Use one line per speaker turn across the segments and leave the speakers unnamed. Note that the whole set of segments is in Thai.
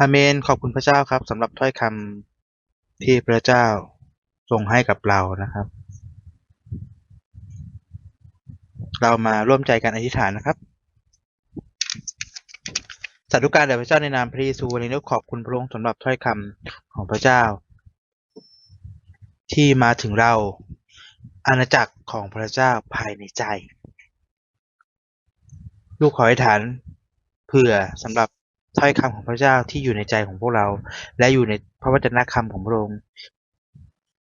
อาเมน ขอบคุณพระเจ้าครับสำหรับถ้อยคำที่พระเจ้าทรงให้กับเรานะครับ เรามาร่วมใจกันอธิษฐานนะครับสาธุการแด่พระเจ้าในนามพระเยซูวันนี้ขอบคุณพระองค์สำหรับถ้อยคำของพระเจ้า ที่มาถึงเราอาณาจักรของพระเจ้าภายในใจ ลูกขออธิษฐานเผื่อสำหรับ ถ้อยคำของพระเจ้าที่อยู่ในใจของพวกเรา และอยู่ในพระวจนะคำของพระองค์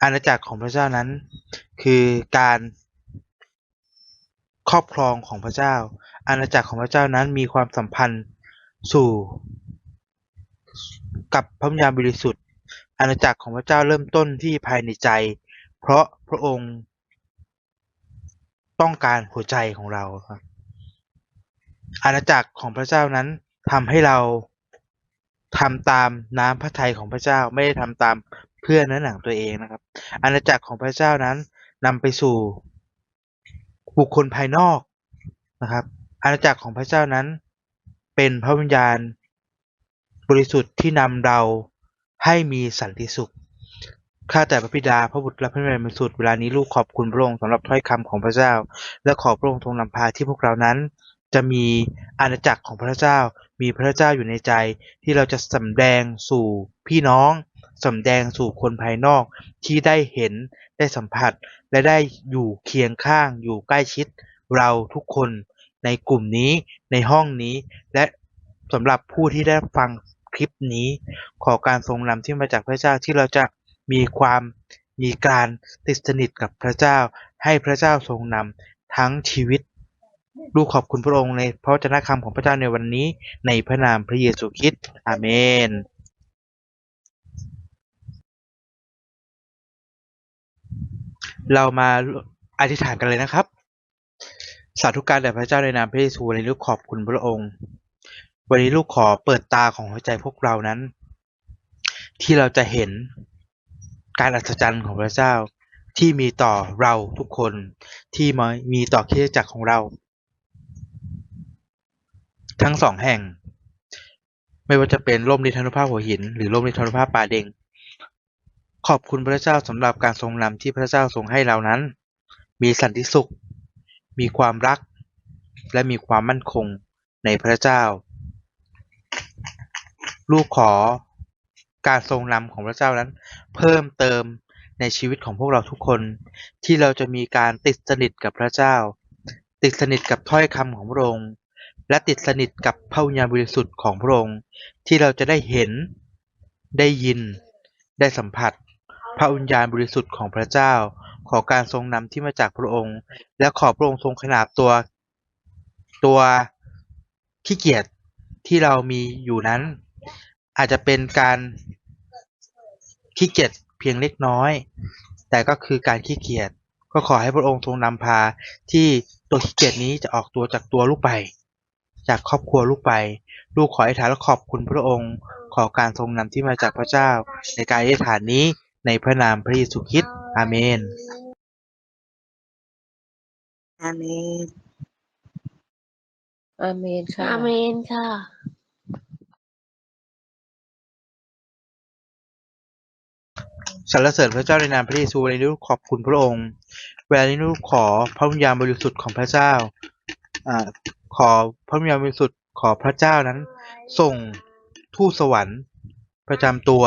อาณาจักรของพระเจ้านั้น คือการครอบครองของพระเจ้า อาณาจักรของพระเจ้านั้นมีความสัมพันธ์สู่ กับพระวิญญาณบริสุทธิ์ อาณาจักรของพระเจ้าเริ่มต้นที่ภายในใจ เพราะพระองค์ ต้องการหัวใจของเราครับอาณาจักรของพระเจ้านั้น ทำให้เราทำตามน้ำพระทัยของพระเจ้าไม่ได้ทำตามเพื่อนเนื้อหนังตัวเองนะครับ อาณาจักรของพระเจ้านั้นนำไปสู่บุคคลภายนอกนะครับ อาณาจักรของพระเจ้านั้น เป็นพระวิญญาณ บริสุทธิ์ที่นำเราให้มีสันติสุขข้าแต่พระบิดาพระบุตรและพระวิญญาณบริสุทธิ์เวลานี้ลูกขอบคุณพระองค์สำหรับถ้อยคำของพระเจ้า และขอพระองค์ทรงนำพาที่พวกเรานั้น จะมีอาณาจักรของพระเจ้า มีพระเจ้าอยู่ในใจที่เราจะสำแดงสู่พี่น้องสำแดงสู่คนภายนอกที่ได้เห็นได้สัมผัส และได้อยู่เคียงข้างอยู่ใกล้ชิด เราทุกคนในกลุ่มนี้ในห้องนี้ และสำหรับผู้ที่ได้ฟังคลิปนี้ ขอการทรงนำที่มาจากพระเจ้าที่เราจะมีความมีการติดสนิทกับพระเจ้า ให้พระเจ้าทรงนำทั้งชีวิต ลูกขอบคุณพระองค์ในพระวจนะคำของพระเจ้าในวันนี้ ในพระนามพระเยซูคริสต์อาเมนเรามาอธิษฐานกันเลยนะครับ สาธุการแด่พระเจ้าในนามพระเยซูวันลูกขอบคุณพระองค์ วันนี้ลูกขอเปิดตาของหัวใจพวกเรานั้น ที่เราจะเห็นการอัศจรรย์ของพระเจ้าที่มีต่อเราทุกคนที่มามีต่อคริสตจักรของเรา ทั้งสองแห่ง ไม่ว่าจะเป็นร่มฤทธานุภาพหัวหิน หรือร่มฤทธานุภาพป่าเด็ง ขอบคุณพระเจ้าสำหรับการทรงนำที่พระเจ้าทรงให้เรานั้น มีสันติสุข มีความรัก และมีความมั่นคงในพระเจ้า ลูกขอการทรงนำของพระเจ้านั้น เพิ่มเติมในชีวิตของพวกเราทุกคน ที่เราจะมีการติดสนิทกับพระเจ้า ติดสนิทกับถ้อยคำของพระองค์ และติดสนิทกับพระวิญญาณบริสุทธิ์ของพระองค์ ที่เราจะได้เห็น ได้ยิน ได้สัมผัส พระวิญญาณบริสุทธิ์ของพระเจ้า ขอการทรงนำที่มาจากพระองค์ และขอพระองค์ทรงขนาบตัว ตัวขี้เกียจที่เรามีอยู่นั้น อาจจะเป็นการขี้เกียจเพียงเล็กน้อย แต่ก็คือการขี้เกียจก็ขอให้พระองค์ทรงนำพาที่ตัวขี้เกียจนี้จะออกตัวจากตัวลูกไป จากครอบครัวลูกไป ลูกขออธิษฐานและขอบคุณพระองค์ ขอการทรงนำที่มาจากพระเจ้า ในการอธิษฐานนี้ในพระนามพระเยซูคริสต์อาเมน
อาเมน
อาเมนค่ะ
อาเมนค่ะ
สรรเสริญพระเจ้าในนามพระเยซูในนี้ลูกขอบคุณพระองค์ เวลานี้ลูกขอพระวิญญาณบริสุทธิ์ของพระเจ้าอ่า ขอพระวิญญาณบริสุทธิ์ขอพระเจ้านั้น ส่งทูตสวรรค์ประจำตัว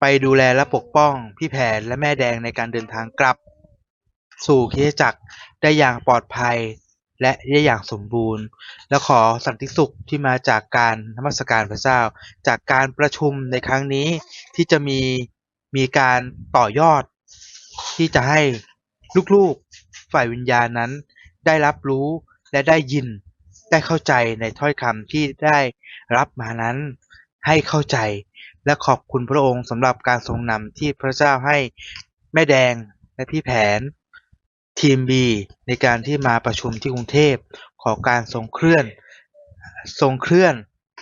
ไปดูแลและปกป้องพี่แผนและแม่แดงในการเดินทางกลับ สู่คริสตจักรได้อย่างปลอดภัยและได้อย่างสมบูรณ์ และขอสันติสุขที่มาจากการนมัสการพระเจ้า จากการประชุมในครั้งนี้ที่จะมีมีการต่อยอด ที่จะให้ลูกๆฝ่ายวิญญาณนั้นได้รับรู้ และได้ยินได้เข้าใจในถ้อยคำที่ได้รับมานั้น ให้เข้าใจ และขอบคุณพระองค์สำหรับการทรงนำที่พระเจ้าให้แม่แดงและพี่แผน ทีม B ในการที่มาประชุมที่กรุงเทพขอการทรงเคลื่อนทรงเคลื่อน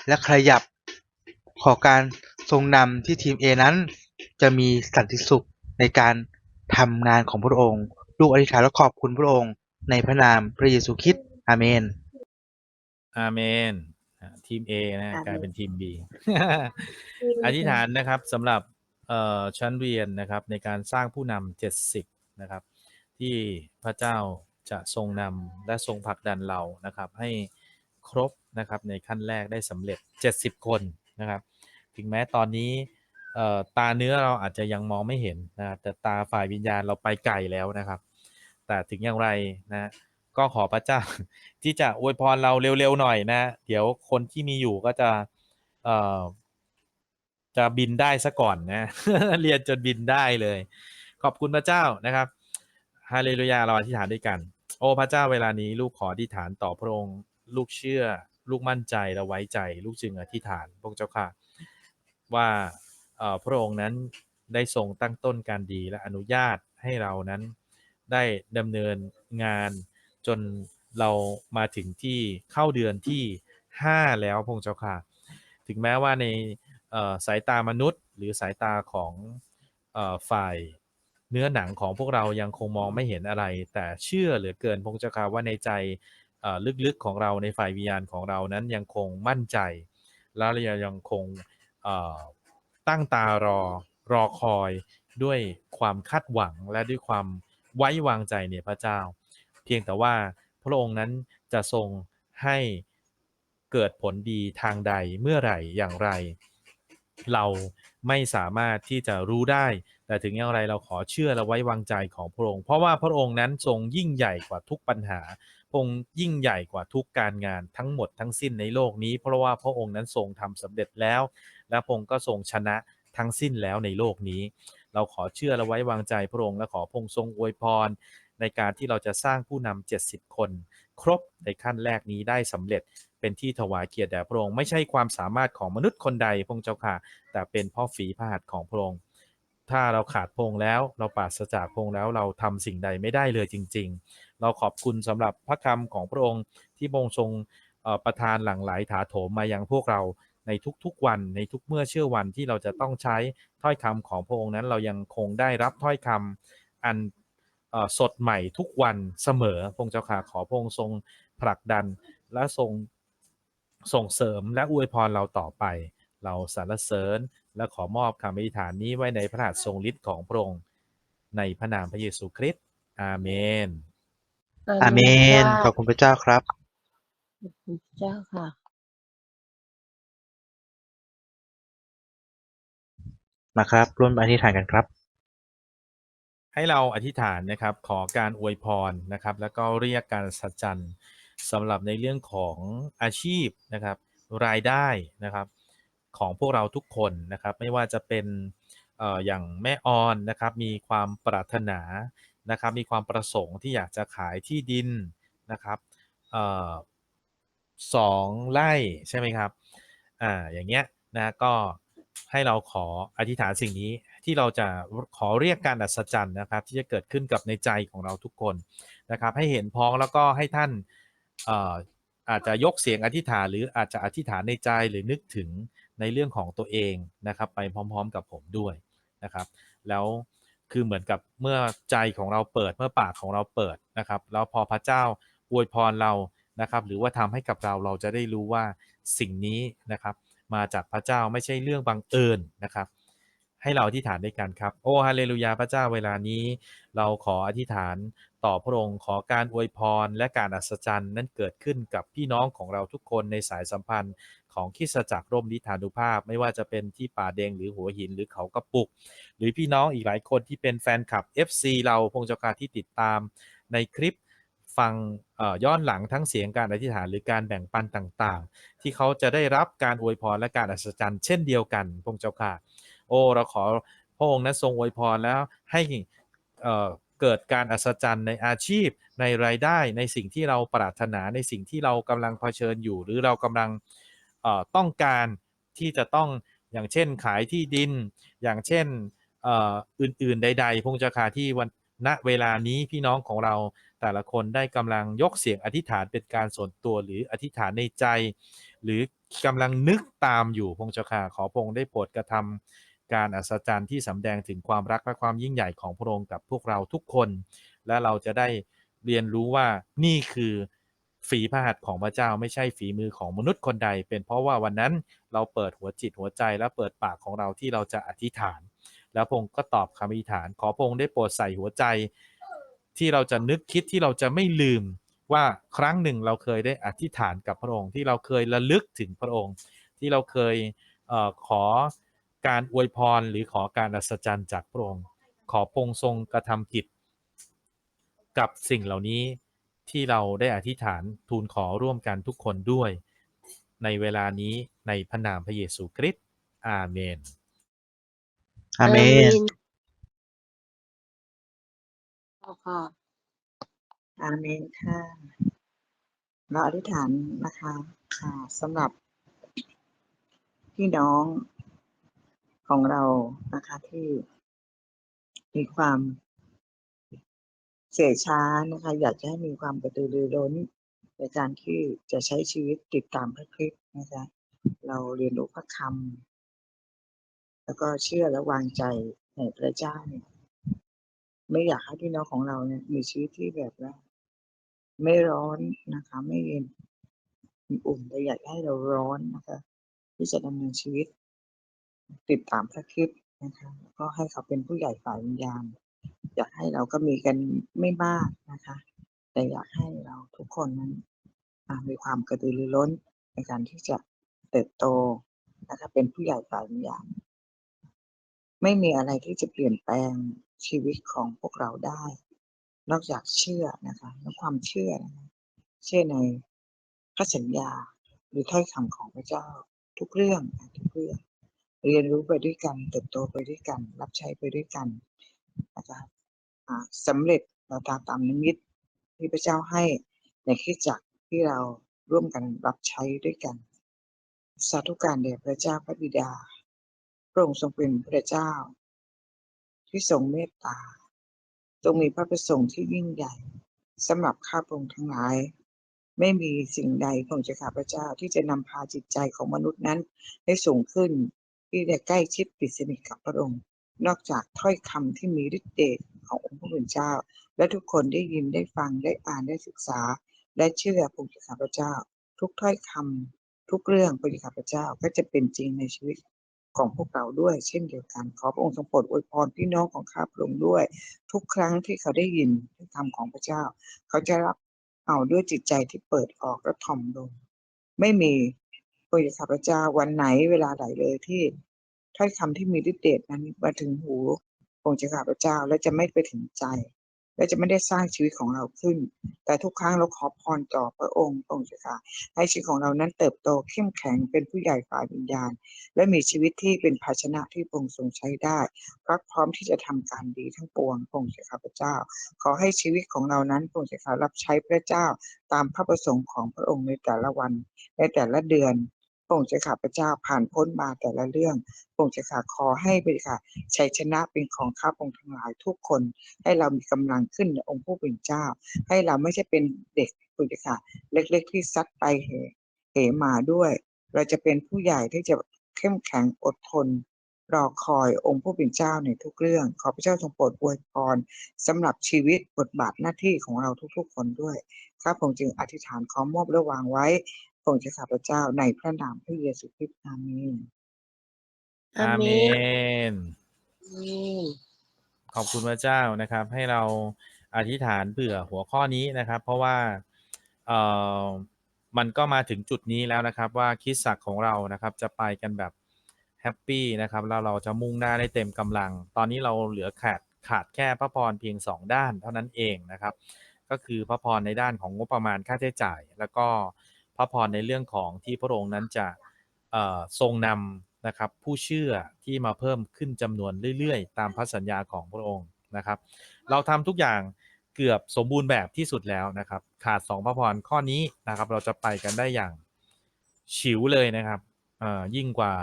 และขยับ ขอการทรงนำที่ทีม A นั้น จะมีสันติสุขในการทำงานของพระองค์ ลูกอธิษฐานและขอบคุณพระองค์ ในพระนามพระเยซูคริสต์ อาเมน
อาเมน
อ่าทีม A นะ
ค่ะ
กลายเป็นทีม B อธิษฐานนะครับสำหรับเอ่อชั้นเรียนนะครับในการสร้างผู้นำ70นะครับ ที่พระเจ้าจะทรงนำและทรงผลักดันเรานะครับ ให้ครบนะครับในขั้นแรกได้สำเร็จ70คนนะครับ ถึงแม้ตอนนี้เอ่อตาเนื้อเราอาจจะยังมองไม่เห็นนะครับแต่ตาฝ่ายวิญญาณเราไปไกลแล้วนะครับ แต่ถึงอย่างไรนะ ก็ขอพระเจ้า ที่จะอวยพรเราเร็วๆหน่อยนะ เดี๋ยวคนที่มีอยู่ก็จะ เอ่อ จะบินได้ซะก่อนนะ เรียนจนบินได้เลย ขอบคุณพระเจ้านะครับฮาเลลูยาเราอธิษฐานด้วยกัน โอ้พระเจ้าเวลานี้ลูกขออธิษฐานต่อพระองค์ลูกเชื่อ ลูกมั่นใจและไว้ใจ ลูกจึงอธิษฐานพระเจ้าค่ะ ว่าพระองค์นั้นได้ทรงตั้งต้นการดีและอนุญาตให้เรานั้นได้ดำเนินงาน จนเรามาถึงที่เข้าเดือนที่ 5 แล้วพงค์เจ้าค่ะ ถึงแม้ว่าในสายตามนุษย์ หรือสายตาของฝ่ายเนื้อหนังของพวกเรายังคงมองไม่เห็นอะไร แต่เชื่อเหลือเกินพงค์เจ้าค่ะว่าในใจลึกๆของเราในฝ่ายวิญญาณของเรานั้นยังคงมั่นใจ และเรายังคงตั้งตารอรอคอยด้วยความคาดหวังและด้วยความไว้วางใจในพระเจ้า เพียงแต่ว่าพระองค์นั้นจะทรงให้เกิดผลดีทางใดเมื่อไหร่อย่างไร เราไม่สามารถที่จะรู้ได้ แต่ถึงอย่างไรเราขอเชื่อและไว้วางใจของพระองค์ เพราะว่าพระองค์นั้นทรงยิ่งใหญ่กว่าทุกปัญหาพระองค์ยิ่งใหญ่กว่าทุกการงานทั้งหมดทั้งสิ้นในโลกนี้ เพราะว่าพระองค์นั้นทรงทำสำเร็จแล้ว และพระองค์ก็ทรงชนะทั้งสิ้นแล้วในโลกนี้ เราขอเชื่อและไว้วางใจพระองค์และขอพระองค์ทรงอวยพร ในการที่เราจะสร้างผู้นำ70 คน ครบในขั้นแรกนี้ได้สำเร็จเป็นที่ถวายเกียรติแด่พระองค์ไม่ใช่ความสามารถของมนุษย์คนใดพระองเจ้าค่ะ แต่เป็นพ่อฝีพระหัตถ์ของพระองค์ถ้าเราขาดพระองค์แล้วเราปราศจากพระองค์แล้วเราทำสิ่งใดไม่ได้เลยจริง ๆ เราขอบคุณสำหรับพระคำของพระองค์ที่พงทรงประทานหลั่งไหลถาโถมมายังพวกเราในทุกๆวันในทุกเมื่อเชื่อวันที่เราจะต้องใช้ถ้อยคำของพระองค์นั้นเรายังคงได้รับถ้อยคำอัน สดใหม่ทุกวันเสมอพระองค์เจ้าค่ะขอพระองค์ทรงผลักดันและทรงส่งเสริมและอวยพรเราต่อไป เราสรรเสริญและขอมอบคำอธิษฐานนี้ไว้ในพระหัตถ์ทรงฤทธิ์ของพระองค์ในพระนามพระเยซูคริสต์อาเมน
อาเมน ขอบคุณพระเจ้าครับ
ขอบคุณเจ้าค่ะ
มาครับ ร่วมอธิษฐานกันครับ
ให้เราอธิษฐานนะครับขอการอวยพรนะครับ แล้วก็เรียกการสัจจันสำหรับในเรื่องของอาชีพนะครับ รายได้นะครับ ของพวกเราทุกคนนะครับ ไม่ว่าจะเป็นเออย่างแม่ออนนะครับมีความปรารถนานะครับ มีความประสงค์ที่อยากจะขายที่ดินนะครับออสองไร่ใช่ไหมครับอ่าอย่างเงี้ยนะก็ให้เราขออธิษฐานสิ่งนี้ ที่เราจะขอเรียกการอัศจรรย์นะครับ ที่จะเกิดขึ้นกับในใจของเราทุกคนนะครับ ให้เห็นพ้องแล้วก็ให้ท่านเอ่อาจจะยกเสียงอธิษฐานหรืออาจจะอธิษฐานในใจหรือนึกถึงในเรื่องของตัวเองนะครับ ไปพร้อมๆกับผมด้วยนะครับ แล้วคือเหมือนกับเมื่อใจของเราเปิดเมื่อปากของเราเปิดนะครับ แล้วพอพระเจ้าอวยพรเรานะครับ หรือว่าทำให้กับเราเราจะได้รู้ว่าสิ่งนี้นะครับ มาจากพระเจ้าไม่ใช่เรื่องบังเอิญนะครับ ให้เราอธิษฐานด้วยกันครับ โอ้ฮาเลลูยาพระเจ้าเวลานี้ เราขออธิษฐานต่อพระองค์ขอการอวยพรและการอัศจรรย์นั้นเกิดขึ้นกับพี่น้องของเราทุกคนในสายสัมพันธ์ของคิสตจักรร่มนิทานุภาพ ไม่ว่าจะเป็นที่ป่าแดงหรือหัวหินหรือเขากระปุก หรือพี่น้องอีกหลายคนที่เป็นแฟนคลับ FC เราพงศ์เจ้าการที่ติดตามในคลิปฟังย้อนหลังทั้งเสียงการอธิษฐานหรือการแบ่งปันต่างๆ ที่เขาจะได้รับการอวยพรและการอัศจรรย์เช่นเดียวกันพงศ์เจ้าค่ะ โอ้ เราขอพระองค์นั้นทรงอวยพรแล้วให้เกิดการอัศจรรย์ในอาชีพในรายได้ในสิ่งที่เราปรารถนาในสิ่งที่เรากำลังเผชิญอยู่ หรือเรากำลังต้องการที่จะต้องอย่างเช่นขายที่ดิน อย่างเช่นอื่นๆใดๆพงศ์เจ้าค่ะที่วันณเวลานี้พี่น้องของเราแต่ละคนได้กำลังยกเสียงอธิษฐานเป็นการส่วนตัวหรืออธิษฐานในใจ หรือกำลังนึกตามอยู่พงศ์เจ้าค่ะขอพงค์ได้โปรดกระทำ การอัศจรรย์ที่สำแดงถึงความรักและความยิ่งใหญ่ของพระองค์กับพวกเราทุกคน และเราจะได้เรียนรู้ว่านี่คือฝีพระหัตถ์ของพระเจ้าไม่ใช่ฝีมือของมนุษย์คนใด เป็นเพราะว่าวันนั้นเราเปิดหัวจิตหัวใจและเปิดปากของเราที่เราจะอธิษฐาน แล้วพระองค์ก็ตอบคำอธิษฐาน ขอพระองค์ได้โปรดใส่หัวใจ ที่เราจะนึกคิดที่เราจะไม่ลืมว่าครั้งหนึ่งเราเคยได้อธิษฐานกับพระองค์ที่เราเคยระลึกถึงพระองค์ ที่เราเคยเอขอ การอวยพรหรือขอการอัศจรรย์จากพระองค์ ขอพระองค์ทรงกระทำกิจ กับสิ่งเหล่านี้ที่เราได้อธิษฐานทูลขอร่วมกันทุกคนด้วย ในเวลานี้ในพระนามพระเยซูคริสต์อาเมน
อาเมน
เจ้าค่ะ
อาเมนค่ะ เราอธิษฐานนะคะ ค่ะสำหรับพี่น้อง ของเรานะคะที่ มีความเสียช้านะคะ อยากจะให้มีความกระตือรือร้นในการที่จะใช้ชีวิตติดตามพระคริสต์นะคะเราเรียนรู้พระคำแล้วก็เชื่อและวางใจในพระเจ้าเนี่ยไม่อยากให้พี่น้องของเราเนี่ยมีชีวิตที่แบบว่าไม่ร้อนนะคะ ไม่เย็นอุ่นแต่อยากให้เราร้อนนะคะ ที่จะดำเนินชีวิต ติดตามพระคริสต์นะคะแล้วก็ให้เขาเป็นผู้ใหญ่ฝ่ายวิญญาณอยากให้เราก็มีกันไม่มากนะคะ แต่อยากให้เราทุกคนนั้นมีความกระตือรือร้นในการที่จะเติบโตนะคะเป็นผู้ใหญ่ฝ่ายวิญญาณไม่มีอะไรที่จะเปลี่ยนแปลงชีวิตของพวกเราได้ นอกจากเชื่อนะคะและความเชื่อนะคะเชื่อในพระสัญญาหรือถ้อยคำของพระเจ้าทุกเรื่องทุกเรื่อง เรียนรู้ไปด้วยกันเติบโตไปด้วยกัน รับใช้ไปด้วยกันนะคะสำเร็จเราตามตามนิมิตที่พระเจ้าให้ในคริสตจักที่เราร่วมกันรับใช้ด้วยกัน สาธุการแด่พระเจ้าพระบิดา พระองค์ทรงเป็นพระเจ้า ที่ทรงเมตตาทรงมีพระประสงค์ที่ยิ่งใหญ่สำหรับข้าพระองค์ทั้งหลาย ไม่มีสิ่งใดของเจ้าข้าพระเจ้าที่จะนำพาจิตใจของมนุษย์นั้นให้สูงขึ้น ที่ได้ใกล้ชิดติดสนิทกับพระองค์ นอกจากถ้อยคำที่มีฤทธิ์เดชขององค์พระผู้เป็นเจ้า และทุกคนได้ยินได้ฟังได้อ่านได้ศึกษา และเชื่อพระองค์ข้าพเจ้า ทุกถ้อยคำทุกเรื่องพระองค์ข้าพเจ้าก็จะเป็นจริงในชีวิตของพวกเราด้วย เช่นเดียวกันขอพระองค์ทรงโปรดอวยพรพี่น้องของข้าพระองค์ด้วย ทุกครั้งที่เขาได้ยินคำของพระเจ้า เขาจะรับเอาด้วยจิตใจที่เปิดออกและถ่อมลงไม่มี พระข้าพเจ้าวันไหนเวลาใดเลยที่ถ้อยคำที่มีฤทธิ์เดชนั้นมาถึงหูองค์ข้าพเจ้าและจะไม่ไปถึงใจ และจะไม่ได้สร้างชีวิตของเราขึ้น แต่ทุกครั้งเราขอพรต่อพระองค์องค์เจ้าค่ะให้ชีวิตของเรานั้นเติบโตเข้มแข็งเป็นผู้ใหญ่ฝ่ายวิญญาณ และมีชีวิตที่เป็นภาชนะที่พระองค์ทรงใช้ได้พรักพร้อมที่จะทำการดีทั้งปวงองค์เจ้าข้าพเจ้า ขอให้ชีวิตของเรานั้นองค์เจ้าข้ารับใช้พระเจ้าตามพระประสงค์ของพระองค์ในแต่ละวันในแต่ละเดือน ระองค์เจ้าข้าพเจ้าผ่านพ้นมาแต่ละเรื่องพระองค์เจ้าข้าขอให้พระเจ้าค่ะชัยชนะเป็นของข้าพระองค์ทั้งหลายทุกคน ให้เรามีกำลังขึ้นในองค์ผู้เป็นเจ้า ให้เราไม่ใช่เป็นเด็กพระเจ้าเล็ก ๆ ที่ซัดไปเหเหมาด้วย เราจะเป็นผู้ใหญ่ที่จะเข้มแข็งอดทนรอคอยองค์ผู้เป็นเจ้าในทุกเรื่อง ขอพระเจ้าทรงโปรดอวยพรสำหรับชีวิตบทบาทหน้าที่ของเราทุกๆ คนด้วย ข้าพงจึงอธิษฐานขอมอบและวางไว้ พงจะข้าพเจ้าในพระนามพระเยซูคริสต์อาเมน
อาเมน
อืม
ขอบคุณพระเจ้านะครับ ให้เราอธิษฐานเผื่อหัวข้อนี้นะครับ เพราะว่าเอ่อมันก็มาถึงจุดนี้แล้วนะครับ ว่าคริดสักของเรานะครับ จะไปกันแบบแฮปปี้นะครับแล้วเราจะมุ่งหน้าได้เต็มกำลัง ตอนนี้เราเหลือขาดขาดแค่พระพรเพียง 2 ด้านเท่านั้นเองนะครับ ก็คือพระพรในด้านของงบประมาณค่าใช้จ่าย แล้วก็ พระพรในเรื่องของที่พระองค์นั้นจะทรงนำนะครับผู้เชื่อที่มาเพิ่มขึ้นจำนวนเรื่อยๆ ตามพระสัญญาของพระองค์นะครับ เราทำทุกอย่างเกือบสมบูรณ์แบบที่สุดแล้วนะครับ ขาดสองพระพรข้อนี้นะครับ เราจะไปกันได้อย่างฉิวเลยนะครับยิ่งกว่า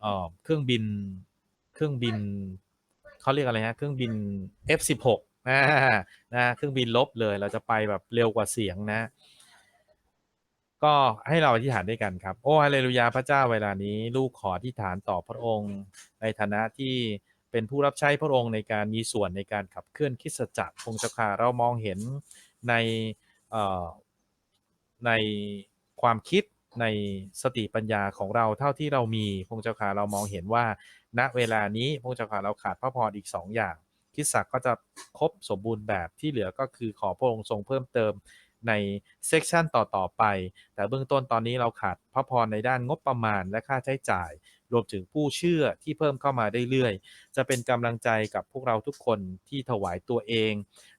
เอ่อเครื่องบินเครื่องบินเขาเรียกอะไรฮะเครื่องบิน F16 นะนะเครื่องบินลบเลยเราจะไปแบบเร็วกว่าเสียงนะ ก็ให้เราอธิษฐานด้วยกันครับ โอ้ฮาเลลูยาพระเจ้าเวลานี้ ลูกขออธิษฐานต่อพระองค์ ในฐานะที่เป็นผู้รับใช้พระองค์ในการมีส่วนในการขับเคลื่อนคริสตจักรพงศ์เจ้าเรามองเห็นในเอ่อในความคิดในสติปัญญาของเราเท่าที่เรามีพงเจ้าขาเรามองเห็นว่า ณเวลานี้พงเจ้าขาเราขาดพระพรอีกสองอย่างคิดศักก็จะครบสมบูรณ์แบบที่เหลือก็คือขอพระองค์ทรงเพิ่มเติม ในเซกชันต่อ ๆ ไป แต่เบื้องต้นตอนนี้เราขาดพระพรในด้านงบประมาณและค่าใช้จ่าย รวมถึงผู้เชื่อที่เพิ่มเข้ามาเรื่อยๆ จะเป็นกำลังใจกับพวกเราทุกคนที่ถวายตัวเอง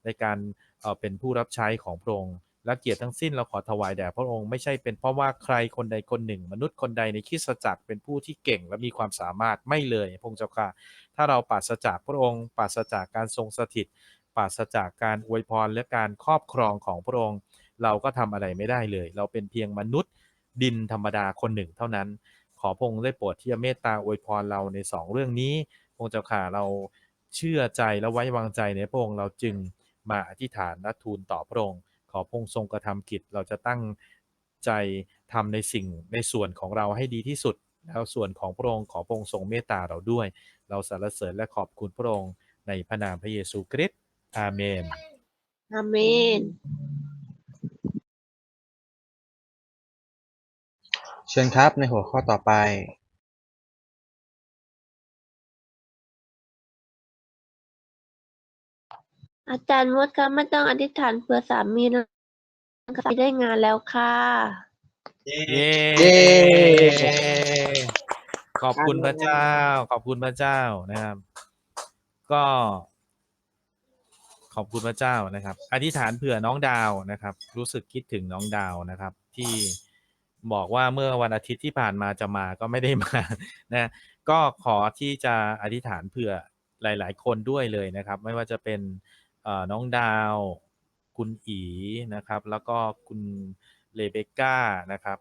ในการเอ่อเป็นผู้รับใช้ของพระองค์และเกียรติทั้งสิ้นเราขอถวายแด่พระองค์ไม่ใช่เป็นเพราะว่าใครคนใดคนหนึ่ง มนุษย์คนใดในคริสตจักรเป็นผู้ที่เก่งและมีความสามารถไม่เลยพงค์เจ้าค่ะ ถ้าเราปราศจากพระองค์ปราศจากการทรงสถิตปราศจากการอวยพรและการครอบครองของพระองค์ เราก็ทำอะไรไม่ได้เลย เราเป็นเพียงมนุษย์ดินธรรมดาคนหนึ่งเท่านั้น ขอพงค์ได้โปรดที่จะเมตตาอวยพรเราในสองเรื่องนี้พงค์เจ้าค่ะเราเชื่อใจและไว้วางใจในพระองค์เราจึงมาอธิษฐานและทูลต่อพระองค์ ขอพระองค์ทรงกระทำกิจเราจะตั้งใจทำในสิ่งในส่วนของเราให้ดีที่สุด แล้วส่วนของพระองค์ขอพระองค์ทรงเมตตาเราด้วย เราสรรเสริญและขอบคุณพระองค์ในพระนามพระเยซูคริสต์อาเมน
อาเมน
เชิญครับ ในหัวข้อต่อไป
อาจารย์มดคะไม่ต้องอธิษฐานเผื่อสามีแล้วสามีได้งานแล้วค่ะ
เย้
เย้
ขอบคุณพระเจ้า ขอบคุณพระเจ้านะครับ ก็ ขอบคุณพระเจ้านะครับ อธิษฐานเผื่อน้องดาวนะครับ รู้สึกคิดถึงน้องดาวนะครับ ที่ บอกว่าเมื่อวันอาทิตย์ที่ผ่านมาจะมาก็ไม่ได้มานะก็ขอที่จะอธิษฐานเผื่อหลาย ๆ คนด้วยเลยนะครับ ไม่ว่าจะเป็นน้องดาว คุณอีนะครับ แล้วก็คุณเลเบก้านะครับ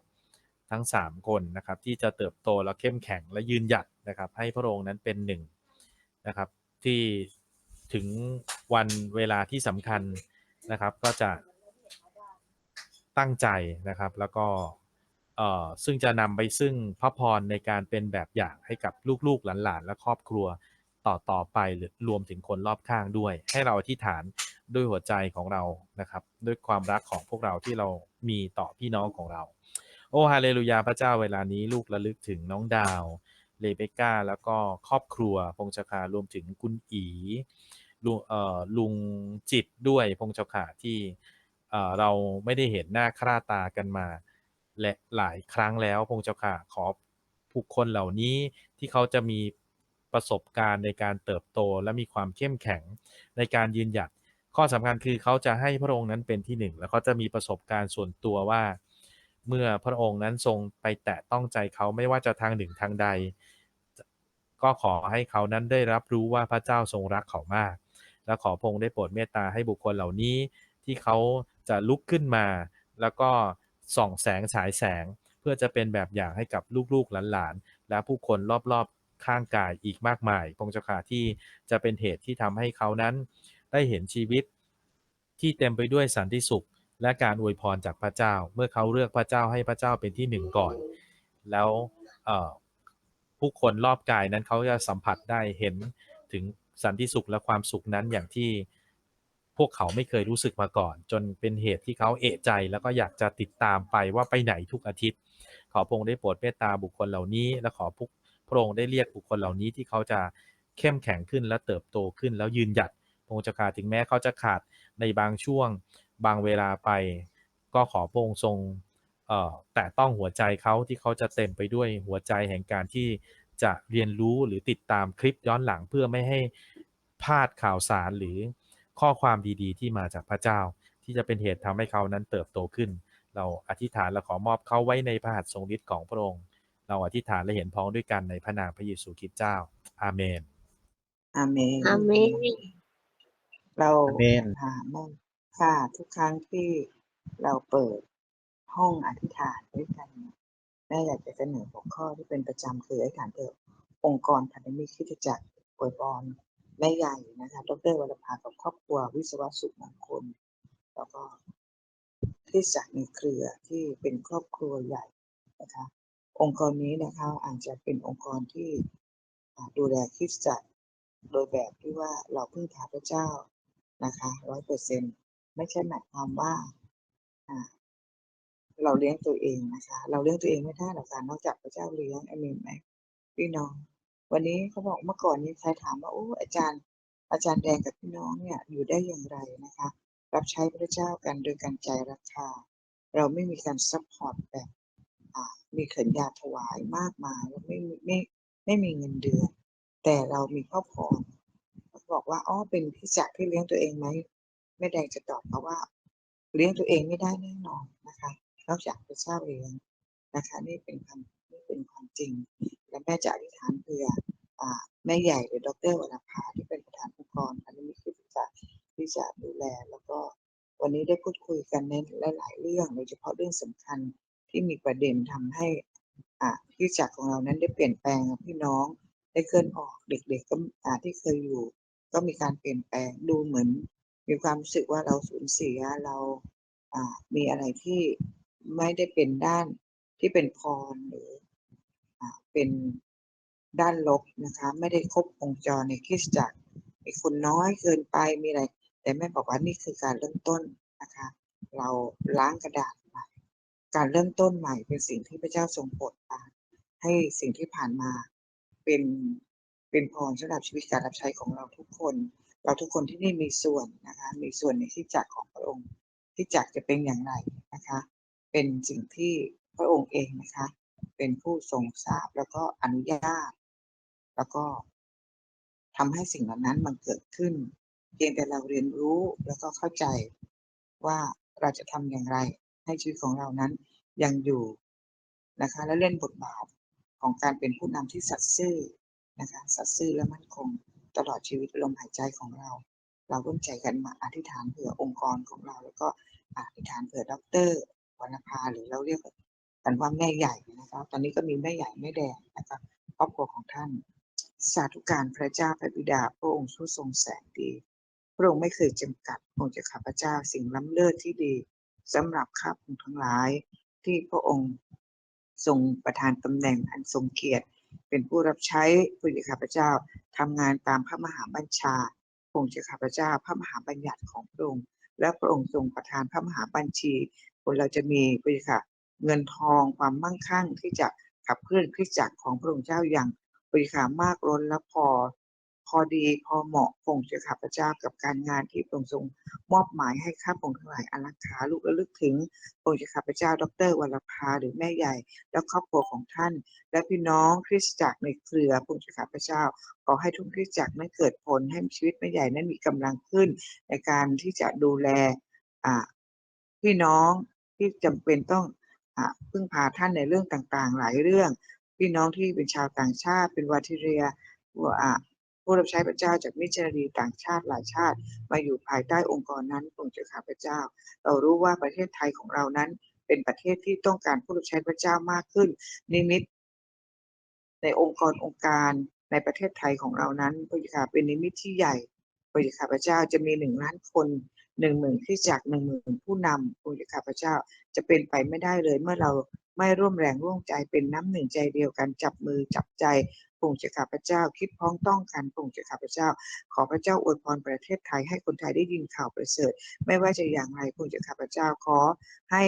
ทั้ง 3 คนนะครับ ที่จะเติบโตและเข้มแข็งและยืนหยัดนะครับ ให้พระองค์นั้นเป็นหนึ่งนะครับ ที่ถึงวันเวลาที่สำคัญนะครับ ก็จะตั้งใจนะครับแล้วก็ ซึ่งจะนำไปซึ่งพระพรในการเป็นแบบอย่างให้กับลูกๆหลานๆ และครอบครัวต่อต่อไปหรือรวมถึงคนรอบข้างด้วย ให้เราอธิษฐานด้วยหัวใจของเรานะครับ ด้วยความรักของพวกเราที่เรามีต่อพี่น้องของเรา โอ้ฮาเลลูยาพระเจ้าเวลานี้ลูกระลึกถึงน้องดาวเลเบก้าแล้วก็ครอบครัวพงศ์ชคารวมถึงคุณอีลุงเอ่อลุงจิตด้วยพงศ์ชคาที่เเราไม่ได้เห็นหน้าค่าตากันมา และหลายครั้งแล้วพงศ์ชคาขอผู้คนเหล่านี้ที่เขาจะมีประสบการณ์ในการเติบโตและมีความเข้มแข็งในการยืนหยัด ข้อสำคัญคือเขาจะให้พระองค์นั้นเป็นที่หนึ่ง แล้วเขาจะมีประสบการณ์ส่วนตัวว่า เมื่อพระองค์นั้นทรงไปแตะต้องใจเขาไม่ว่าจะทางหนึ่งทางใด ก็ขอให้เขานั้นได้รับรู้ว่าพระเจ้าทรงรักเขามาก และขอพระองค์ได้โปรดเมตตาให้บุคคลเหล่านี้ที่เขาจะลุกขึ้นมา แล้วก็ ส่องแสงฉายแสง เพื่อจะเป็นแบบอย่างให้กับลูกๆหลานๆ และผู้คนรอบๆข้างกายอีกมากมาย พงศ์เจ้าค่ะที่จะเป็นเหตุที่ทำให้เขานั้น ได้เห็นชีวิตที่เต็มไปด้วยสันติสุข และการอวยพรจากพระเจ้า เมื่อเขาเลือกพระเจ้าให้พระเจ้าเป็นที่หนึ่งก่อน แล้วผู้คนรอบกายนั้นเขาจะสัมผัสได้เห็นถึงสันติสุขและความสุขนั้นอย่างที่ วกเขาไม่เคยรู้สึกมาก่อน จนเป็นเหตุที่เขาเอะใจ แล้วก็อยากจะติดตามไปว่าไปไหนทุกอาทิตย์ ขอพระองค์ได้โปรดเมตตาบุคคลเหล่านี้ และขอพระองค์ได้เรียกบุคคลเหล่านี้ที่เขาจะเข้มแข็งขึ้นและเติบโตขึ้นแล้วยืนหยัดพระองค์จะขาดถึงแม้เขาจะขาดในบางช่วงบางเวลาไป ก็ขอพระองค์ทรงแต่ต้องหัวใจเขาที่เขาจะเต็มไปด้วยหัวใจแห่งการที่จะเรียนรู้หรือติดตามคลิปย้อนหลังเพื่อไม่ให้พลาดข่าวสารหรือ ข้อความดีๆ ที่มาจากพระเจ้า ที่จะเป็นเหตุทำให้เขานั้นเติบโตขึ้น เราอธิษฐานและขอมอบเขาไว้ในพระหัตถ์ทรงฤทธิ์ของพระองค์ เราอธิษฐานและเห็นพ้องด้วยกันในพระนามพระเยซูคริสต์เจ้า อาเมน
อาเมน
อาเมน
เรา
อาเมน
ค่ะแม่ค่ะทุกครั้งที่เราเปิดห้องอธิษฐานด้วยกันเนี่ยแม่อยากจะเสนอหัวข้อที่เป็นประจำคืออธิษฐานเถอะองค์กรพันธมิตรคริสตจักรอวยพร แม่ใหญ่นะคะดรวรภากับครอบครัววิศวสุขมงคลแล้วก็คริสตจักรในเครือที่เป็นครอบครัวใหญ่นะคะองค์กรนี้นะคะอาจจะเป็นองค์กรที่ดูแลคริสตจักรโดยแบบที่ว่าเราพึ่งพาพระเจ้านะคะร้อยเปอร์เซ็นไม่ใช่หมายความว่าอ่าเราเลี้ยงตัวเองนะคะ เราเลี้ยงตัวเองไม่ได้หรอกค่ะนอกจากพระเจ้าเลี้ยงอเมนไหมพี่น้อง วันนี้เขาบอกเมื่อก่อนนี้ใครถามว่าโอ้อาจารย์ อาจารย์แดงกับพี่น้องเนี่ยอยู่ได้อย่างไรนะคะ รับใช้พระเจ้ากันโดยการใจราคา เราไม่มีการซัพพอร์ตแบบมีเขินยาถวายมากมายแล้วไม่มีไม่ไม่มีเงินเดือน แต่เรามีครอบครัวบอกว่าอ๋อเป็นพี่จักรที่เลี้ยงตัวเองไหมแม่แดงจะตอบเขาว่า เลี้ยงตัวเองไม่ได้แน่นอนนะคะนอกจากพระเจ้าเลี้ยงนะคะ นี่เป็นความนี่เป็นความจริง และแม่จะอธิษฐานเผื่อแม่ใหญ่หรือดรวรรณภาที่เป็นประธานองค์กรอันนี้มีคือจะที่จะดูแล แล้วก็วันนี้ได้พูดคุยกันในหลายๆเรื่องโดยเฉพาะเรื่องสำคัญที่มีประเด็นทำให้ที่จักของเรานั้นได้เปลี่ยนแปลงพี่น้องได้เคลื่อนออกเด็กๆก็ที่เคยอยู่ ก็มีการเปลี่ยนแปลงดูเหมือน มีความรู้สึกว่าเราสูญเสียเรามีอะไรที่ไม่ได้เป็นด้านที่เป็นพรหรือ เป็นด้านลบนะคะไม่ได้ครบวงจรในคริสตจักรมีคนน้อยเกินไปมีอะไร แต่แม่บอกว่านี่คือการเริ่มต้นนะคะ เราล้างกระดาษใหม่การเริ่มต้นใหม่เป็นสิ่งที่พระเจ้าทรงโปรดปรานให้สิ่งที่ผ่านมาเป็นเป็นพรสำหรับชีวิตการรับใช้ของเราทุกคน เราทุกคนที่นี่มีส่วนนะคะ มีส่วนในที่จักของพระองค์ ที่จักจะเป็นอย่างไรนะคะ เป็นสิ่งที่พระองค์เองนะคะ เป็นผู้ทรงทราบแล้วก็อนุญาต แล้วก็ทำให้สิ่งเหล่านั้นมันเกิดขึ้น เพียงแต่เราเรียนรู้แล้วก็เข้าใจว่าเราจะทำอย่างไร ให้ชีวิตของเรานั้นยังอยู่นะคะ และเล่นบทบาทของการเป็นผู้นำที่สัตย์ซื่อนะคะสัตย์ซื่อและมั่นคง ตลอดชีวิตลมหายใจของเรา เราร่วมใจกันมาอธิษฐานเผื่อองค์กรของเรา แล้วก็อธิษฐานเผื่อดรวรรณภาหรือเราเรียก กันว่าแม่ใหญ่นะคะตอนนี้ก็มีแม่ใหญ่แม่แดงนะคะครอบครัวของท่าน สาธุการพระเจ้าพระบิดาพระองค์ผู้ทรงแสนดีพระองค์ไม่เคยจำกัดพระองค์จะข้าพเจ้าสิ่งล้ำเลิศที่ดีสำหรับข้าพงทั้งหลาย ที่พระองค์ทรงประทานตำแหน่งอันทรงเกียรติ เป็นผู้รับใช้ผู้ที่ข้าพเจ้าทำงานตามพระมหาบัญชาพระองค์จะข้าพเจ้าพระมหาบัญญัติของพระองค์และพระองค์ทรงประทานพระมหาบัญชีคนเราจะมีพระค่ะ เงินทองความมั่งคั่งที่จะขับเคลื่อนคริสตจักรของพระองค์เจ้าอย่างบริกามากล้นและพอ พอดีพอเหมาะพระองค์จะข้าพเจ้ากับการงานที่พระองค์ทรงมอบหมายให้ข้าพงทั้งหลายอารักขาลูกระลึกถึงพระองค์จะข้าพเจ้า ดรวรภาหรือแม่ใหญ่ และครอบครัวของท่าน และพี่น้องคริสตจักรในเครือพระองค์จะข้าพเจ้าขอให้ทุกคริสตจักรนั้นเกิดผลให้ชีวิตแม่ใหญ่นั้นมีกำลังขึ้น ในการที่จะดูแลพี่น้องที่จำเป็นต้อง พึ่งพาท่านในเรื่องต่างๆ หลายเรื่อง พี่น้องที่เป็นชาวต่างชาติ เป็นวาทิเรียว่าอ่าผู้รับใช้พระเจ้าจากมิชชันนารีต่างชาติหลายชาติ มาอยู่ภายใต้องค์กรนั้นองค์เจ้าข้าพเจ้า เรารู้ว่าประเทศไทยของเรานั้น เป็นประเทศที่ต้องการผู้รับใช้พระเจ้ามากขึ้น นิมิต ในองค์กรองค์การในประเทศไทยของเรานั้นพระเจ้าเป็นนิมิตที่ใหญ่พระเจ้าข้าพเจ้าจะมีหนึ่งล้านคน หนึ่งหมื่นที่จากหนึ่งหมื่นผู้นำพระเจ้าข้าพเจ้าจะเป็นไปไม่ได้เลยเมื่อเราไม่ร่วมแรงร่วมใจเป็นน้ำหนึ่งใจเดียวกันจับมือจับใจพระองค์เจ้าข้าพเจ้าคิดพ้องต้องกันพระองค์เจ้าข้าพเจ้า ขอพระเจ้าอวยพรประเทศไทยให้คนไทยได้ยินข่าวประเสริฐ ไม่ว่าจะอย่างไรพระองค์เจ้าข้าพเจ้าขอให้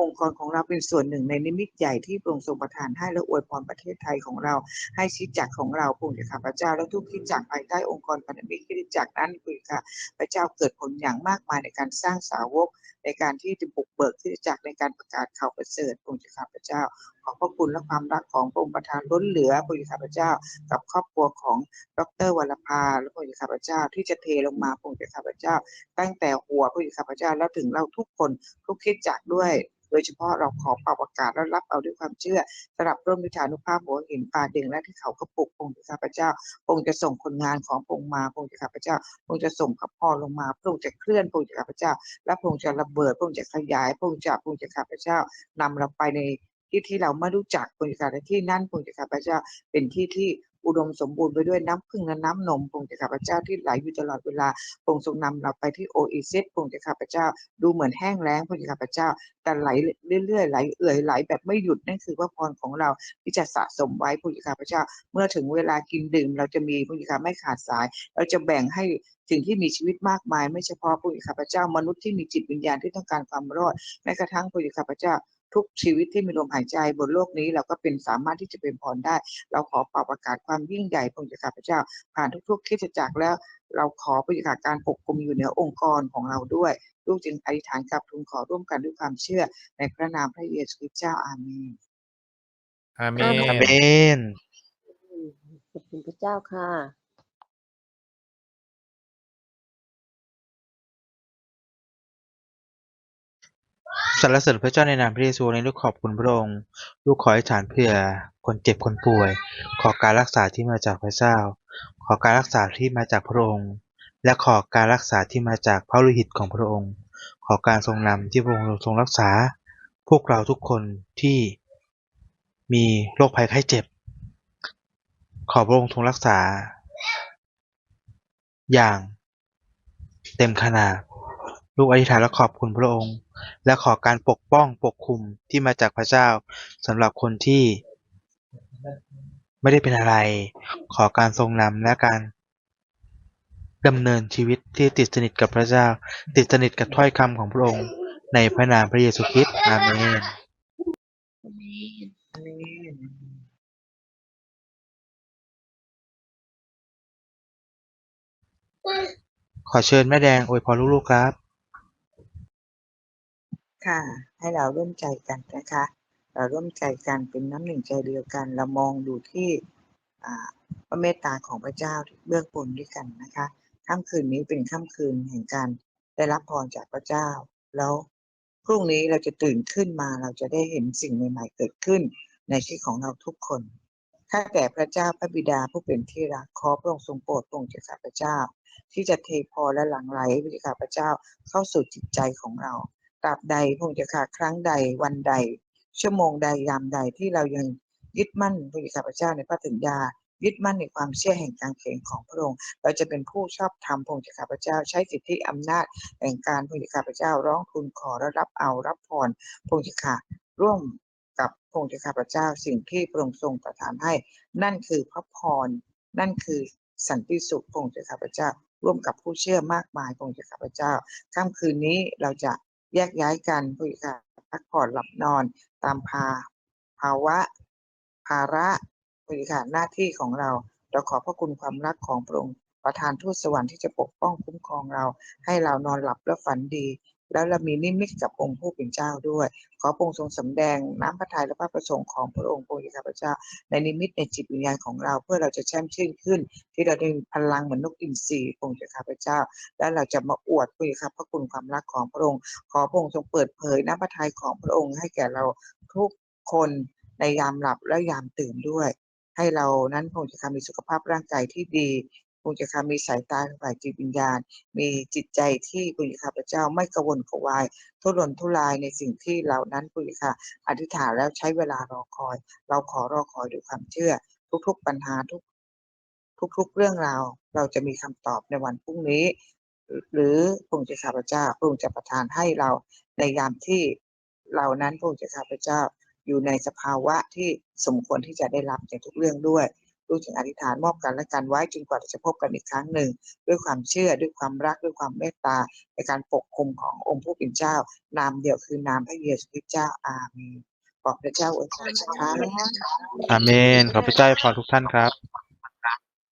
องค์กรของเราเป็นส่วนหนึ่งในนิมิตใหญ่ที่พระองค์ทรงประทานให้และอวยพรประเทศไทยของเรา ให้คริดจักรของเราพระองค์เจ้าข้าพเจ้าและทุกที่จักภายใต้องค์กรพันธมิตรที่จักนั้นพระค่ะพระเจ้าเกิดผลอย่างมากมายในการสร้างสาวก ในการที่จะบุกเบิกที่จักในการประกาศข่าวประเสริฐพระองค์ข้าพเจ้า ขอบพระคุณและความรักของพระองค์ประทานล้นเหลือพระข้าพเจ้า กับครอบครัวของดรวรภาและพระข้าพเจ้าที่จะเทลงมาพระข้าพเจ้า ตั้งแต่หัวพระข้าพเจ้าแล้วถึงเราทุกคนทุกคิดจักด้วยโดยเฉพาะเราขอเป่าประกาศและรับเอาด้วยความเชื่อสำหรับร่วมวิชานุภาพหัวหินป่าดึงและที่เขากระปุกพระองค์ข้าพเจ้าพระองค์จะส่งคนงานของพระองค์มาพระองค์ข้าพเจ้าพระองค์จะส่งขับพอลงมาพระองค์จะเคลื่อนพระองค์ข้าพเจ้า และพระองค์จะระเบิดพระองค์จะขยายพระองค์จะพระองค์จะข้าพเจ้านำเราไปใน ที่ที่เราไม่รู้จักพระองค์ข้าพเจ้าที่นั่นพระองค์ข้าพเจ้าเป็นที่ที่อุดมสมบูรณ์ไปด้วยน้ำพึ่งและน้ำนมพระองค์ข้าพเจ้าที่ไหลอยู่ตลอดเวลาพงค์ทรงนำเราไปที่โอเอซิสพระองค์ข้าพเจ้า ดูเหมือนแห้งแล้งพระองค์ข้าพเจ้า แต่ไหลเรื่อยๆไหลเอื่อยไหลแบบไม่หยุดนั่นคือว่าพรของเราที่จะสะสมไว้พระองค์ข้าพเจ้า เมื่อถึงเวลากินดื่ม เราจะมีพระองค์ข้าไม่ขาดสาย เราจะแบ่งให้สิ่งที่มีชีวิตมากมาย ไม่เฉพาะพระองค์ข้าพเจ้ามนุษย์ที่มีจิตวิญญาณที่ต้องการความรอดแม้กระทั่งพระองค์ข้าพเจ้า ทุกชีวิตที่มีลมหายใจบนโลกนี้ เราก็เป็นสามารถที่จะเป็นพรได้ เราขอเป่าประกาศความยิ่งใหญ่พระองค์เจ้าข้าพเจ้า ผ่านทุกๆคริสตจักรแล้ว เราขอประกาศการปกคลุมอยู่เหนือองค์กรของเราด้วยลูกจึงอธิษฐานกับทูลขอร่วมกันด้วยความเชื่อในพระนามพระเยซูคริสต์เจ้าอาเมน
อาเม
อาเม
น
น
ขอบคุณพระเจ้าค่ะ
สรรเสริญพระเจ้าในนามพระเยซูในลูกขอบคุณพระองค์ ลูกขอให้ฐานเพื่อคนเจ็บคนป่วย ขอการรักษาที่มาจากพระเจ้า ขอการรักษาที่มาจากพระองค์ และขอการรักษาที่มาจากพระโลหิตของพระองค์ ขอการทรงนำที่พระองค์ทรงรักษา พวกเราทุกคนที่มีโรคภัยไข้เจ็บ ขอพระองค์ทรงรักษา อย่างเต็มขนาด ลูกอธิษฐานและขอบคุณพระองค์ และขอการปกป้องปกคุมที่มาจากพระเจ้าสำหรับคนที่ ไม่ได้เป็นอะไร ขอการทรงนำและการดำเนินชีวิตที่ติดสนิทกับพระเจ้า ติดสนิทกับถ้อยคำของพระองค์ ในพระนามพระเยซูคริสต์อาเมน
อาเมน
อาเมน
ขอเชิญแม่แดงอวยพรลูกๆครับ
ค่ะ ให้เราร่วมใจกันนะคะ เราร่วมใจกันเป็นน้ำหนึ่งใจเดียวกัน เรามองดูที่พระเมตตาของพระเจ้าเบื้องบนด้วยกันนะคะค่ำคืนนี้เป็นค่ำคืนแห่งการได้รับพรจากพระเจ้า แล้วพรุ่งนี้เราจะตื่นขึ้นมาเราจะได้เห็นสิ่งใหม่ ๆ เกิดขึ้นในชีวิตของเราทุกคนข้าแต่พระเจ้าพระบิดาผู้เป็นที่รักขอพระองค์ทรงโปรดพระองค์เจ้าข้าพระเจ้า ที่จะเทพรและหลั่งไหลพระเจ้าข้าพระเจ้าเข้าสู่จิตใจของเรา ตราบใดพระองค์เจ้าค่ะครั้งใดวันใด ชั่วโมงใดยามใดที่เรายังยึดมั่นพระเจ้าข้าพเจ้าในพระสัญญา ยึดมั่นในความเชื่อแห่งการเขนของพระองค์ เราจะเป็นผู้ชอบธรรมพระองค์เจ้าข้าพเจ้าใช้สิทธิอำนาจแห่งการพระเจ้าข้าพเจ้าร้องทูลขอและรับเอารับพรพระองค์เจ้าค่ะร่วมกับพระองค์เจ้าข้าพเจ้าสิ่งที่พระองค์ทรงประทานให้ นั่นคือพระพร นั่นคือสันติสุขพระองค์เจ้าข้าพเจ้า ร่วมกับผู้เชื่อมากมายพระองค์เจ้าข้าพเจ้าค่ำคืนนี้เราจะ แยกย้ายกันเพื่อค่ะพักผ่อนหลับนอนตามภาภาวะ ภาระเพื่อค่ะหน้าที่ของเรา เราขอพระคุณความรักของพระองค์ประทานทูตสวรรค์ที่จะปกป้องคุ้มครองเรา ให้เรานอนหลับและฝันดี แล้วเรามีนิมิตกับองค์ผู้เป็นเจ้าด้วย ขอพระองค์ทรงสำแดงน้ำพระทัยและพระประสงค์ของพระองค์พระองค์ข้าพเจ้า ในนิมิตในจิตวิญญาณของเราเพื่อเราจะแช่มชื่นขึ้น ที่เราได้มีพลังเหมือนนกอินทรีองค์ข้าพเจ้า และเราจะมาอวดพระเจ้าพระคุณความรักของพระองค์ ขอพระองค์ทรงเปิดเผยน้ำพระทัยของพระองค์ให้แก่เราทุกคนในยามหลับและยามตื่นด้วย ให้เรานั้นพระองค์จะมีสุขภาพร่างกายที่ดี พระองค์จะมีสายตาฝ่ายจิตวิญญาณ มีจิตใจที่พระเจ้าข้าพเจ้าไม่กระวนกระวาย ทุรนทุรายในสิ่งที่เหล่านั้นพระเจ้าค่ะอธิษฐานแล้วใช้เวลารอคอย เราขอรอคอยด้วยความเชื่อ ทุกๆปัญหาทุกทุกๆเรื่องราวเราจะมีคำตอบในวันพรุ่งนี้ หรือพระองค์จะข้าพเจ้าพระองค์จะประทานให้เราในยามที่เรานั้นพระองค์จะข้าพเจ้าอยู่ในสภาวะที่สมควรที่จะได้รับในทุกเรื่องด้วย รู้จึงอธิษฐานมอบกันและกันไว้จนกว่าจะพบกันอีกครั้งหนึ่ง ด้วยความเชื่อด้วยความรักด้วยความเมตตา ในการปกคุมขององค์ผู้เป็นเจ้า นามเดียวคือนามพระเยซูคริสต์เจ้าอาเมนขอบพระเจ้าอวยพรนะคะ
อาเมนขอพระเจ้าอวยพรทุกท่านครับ